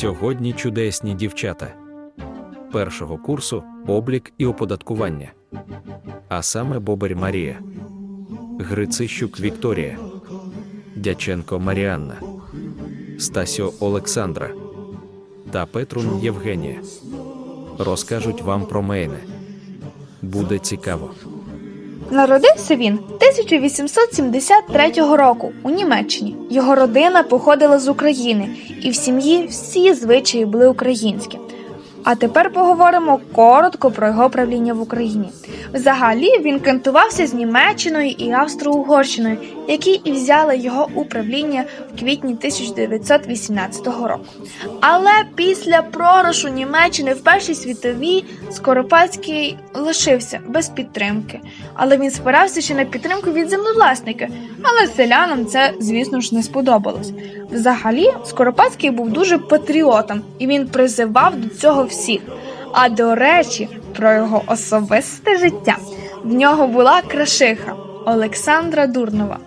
Сьогодні чудесні дівчата. Першого курсу облік і оподаткування. А саме Бобер Марія, Грицищук Вікторія, Дяченко Маріанна, Стасьо Олександра та Петрун Євгенія. Розкажуть вам про мене. Буде цікаво. Народився він 1873 року у Німеччині. Його родина походила з України, і в сім'ї всі звичаї були українські. А тепер поговоримо коротко про його правління в Україні. Взагалі він кантувався з Німеччиною і Австро-Угорщиною, які і взяли його управління в квітні 1918 року. Але після пророшу Німеччини в Першій світовій Скоропадський лишився без підтримки. Але він спирався ще на підтримку від землевласника. Але селянам це, звісно ж, не сподобалось. Взагалі, Скоропадський був дуже патріотом, і він призивав до цього всіх. А до речі, про його особисте життя в нього була крашиха Олександра Дурнова.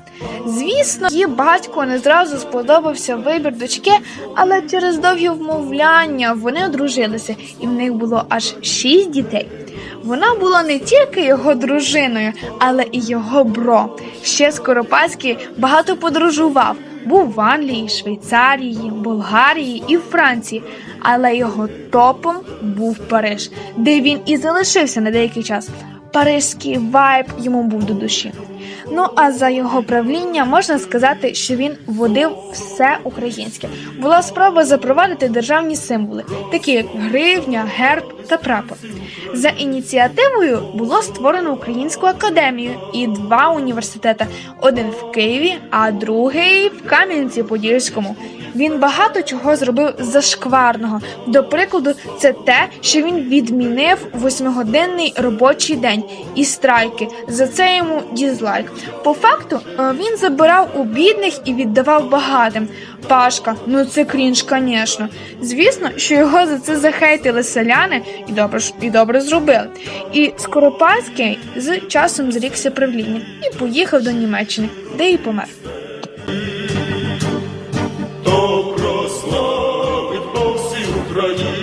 Звісно, її батько не зразу сподобався вибір дочки, але через довгі вмовляння вони одружилися, і в них було аж шість дітей. Вона була не тільки його дружиною, але і його бро. Ще Скоропадський багато подорожував. Був в Англії, Швейцарії, Болгарії і Франції, але його топом був Париж, де він і залишився на деякий час. Паризький вайб йому був до душі. Ну а за його правління можна сказати, що він водив все українське. Була спроба запровадити державні символи, такі як гривня, герб та прапор. За ініціативою було створено Українську академію і два університети: один в Києві, а другий в Кам'янці-Подільському. Він багато чого зробив зашкварного. До прикладу, це те, що він відмінив восьмигодинний робочий день і страйки. За це йому дізлайк. По факту е, він забирав у бідних і віддавав багатим. Пашка, ну це крінж, звісно. Звісно, що його за це захейтили селяни, і добре і добре зробили. І Скоропадський з часом зрікся правління і поїхав до Німеччини, де і помер. 그러니